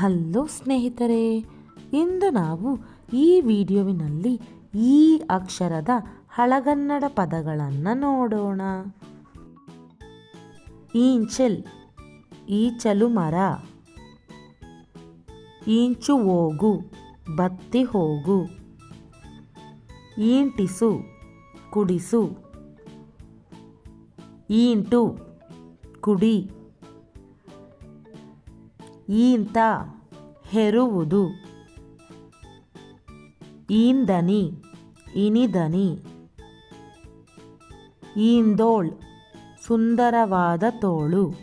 Hello ಸ್ನೇಹಿತರೆ, ಇಂದು ನಾವು ಈ ವಿಡಿಯೋವಿನಲ್ಲಿ ಈ ಅಕ್ಷರದ ಹಳಗನ್ನಡ ಪದಗಳನ್ನು ನೋಡೋಣ. ಈಂಚಲ್, ಈಚಲು ಮರ, ಈಂಚು ಹೋಗು ಬತ್ತಿ ಹೋಗು, ಈಂಟಿಸು, ಕುಡಿಸು, ಈಂಟು, ಕುಡಿ. ಈಂತ ಹೆರುವುದು. ಈಂದನಿ ಇನಿದನಿ. ಈಂದೋಳ್ ಸುಂದರವಾದ ತೋಳು.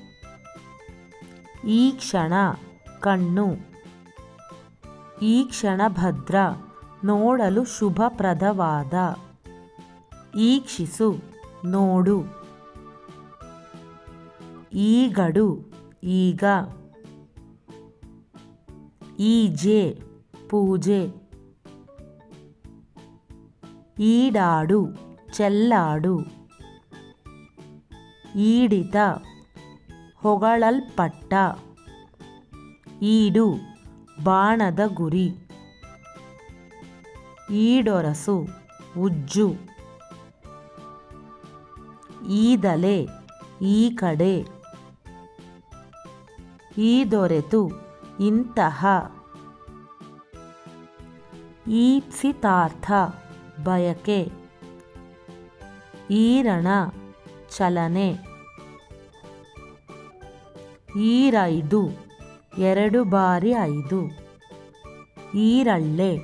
ಈ ಕ್ಷಣ ಕಣ್ಣು. ಈ ಕ್ಷಣ ಭದ್ರ ನೋಡಲು ಶುಭಪ್ರದವಾದ. ಈಕ್ಷಿಸು, ನೋಡು. ಈಗಡು, ಈಗ. ಈಜೆ, ಪೂಜೆ. ಈಡಾಡು, ಚೆಲ್ಲಾಡು. ಈಡಿತ, ಹೊಗಳಲ್ಪಟ್ಟ. ಈಡು, ಬಾಣದ ಗುರಿ. ಈಡೊರಸು, ಉಜ್ಜು. ಈದಲೆ ಈ ಕಡೆ ಈ ದೊರೆತು ಇಂತಹ. ಈಪ್ಸಿತಾರ್ಥ ಬಯಕೆ. ಈರಣ ಚಲನೆ. ಈರೈದು, ಎರಡು ಬಾರಿ ಐದು. ಈರಳ್ಳೆ,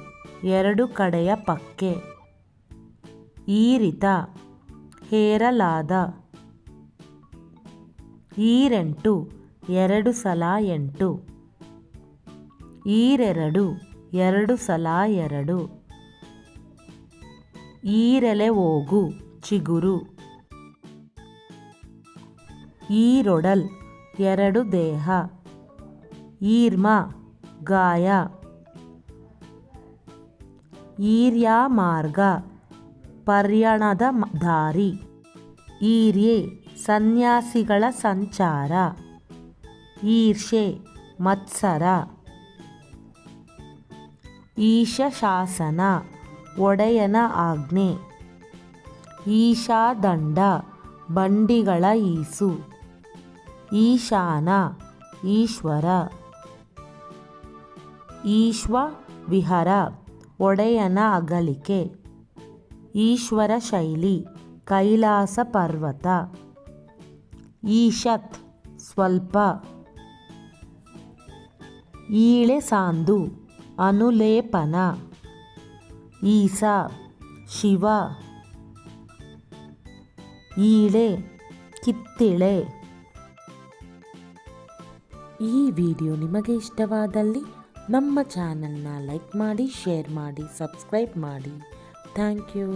ಎರಡು ಕಡೆಯ ಪಕ್ಕೆ. ಈರಿತ, ಹೇರಲಾದ. ಈರೆಂಟು, ಎರಡು ಸಲ ಎಂಟು. ಈರೆರಡು, ಎರಡು ಸಲ ಎರಡು. ಈರೆಲೆ ಹೋಗು ಚಿಗುರು. ಈರೊಡಲ್, ಎರಡು ದೇಹ. ಈರ್ಮ, ಗಾಯ. ಈರ್ಯ ಮಾರ್ಗ, ಪರ್ಯಣದ ದಾರಿ. ಈರ್ಯೆ, ಸನ್ಯಾಸಿಗಳ ಸಂಚಾರ. ಈರ್ಷೆ, ಮತ್ಸರ. ಈಶ ಶಾಸನ ಒಡೆಯನ ಆಜ್ಞೆ. ಈಶಾದಂಡ, ಬಂಡಿಗಳ ಈಸು. ಈಶಾನ, ಈಶ್ವರ. ಈಶ್ವ ವಿಹರ ಒಡೆಯನ ಅಗಲಿಕೆ. ಈಶ್ವರ ಶೈಲಿ ಕೈಲಾಸ ಪರ್ವತ. ಈಶತ್, ಸ್ವಲ್ಪ. ಈಳೆ ಸಾಂದು. ಅನುಲೇಪನ. ಈಸಾ, ಶಿವ. ಈಳೆ, ಕಿತ್ತಿಳೆ. ಈ ವಿಡಿಯೋ ನಿಮಗೆ ಇಷ್ಟವಾದಲ್ಲಿ ನಮ್ಮ ಚಾನಲ್ನ ಲೈಕ್ ಮಾಡಿ, ಶೇರ್ ಮಾಡಿ, ಸಬ್ಸ್ಕ್ರೈಬ್ ಮಾಡಿ. Thank you.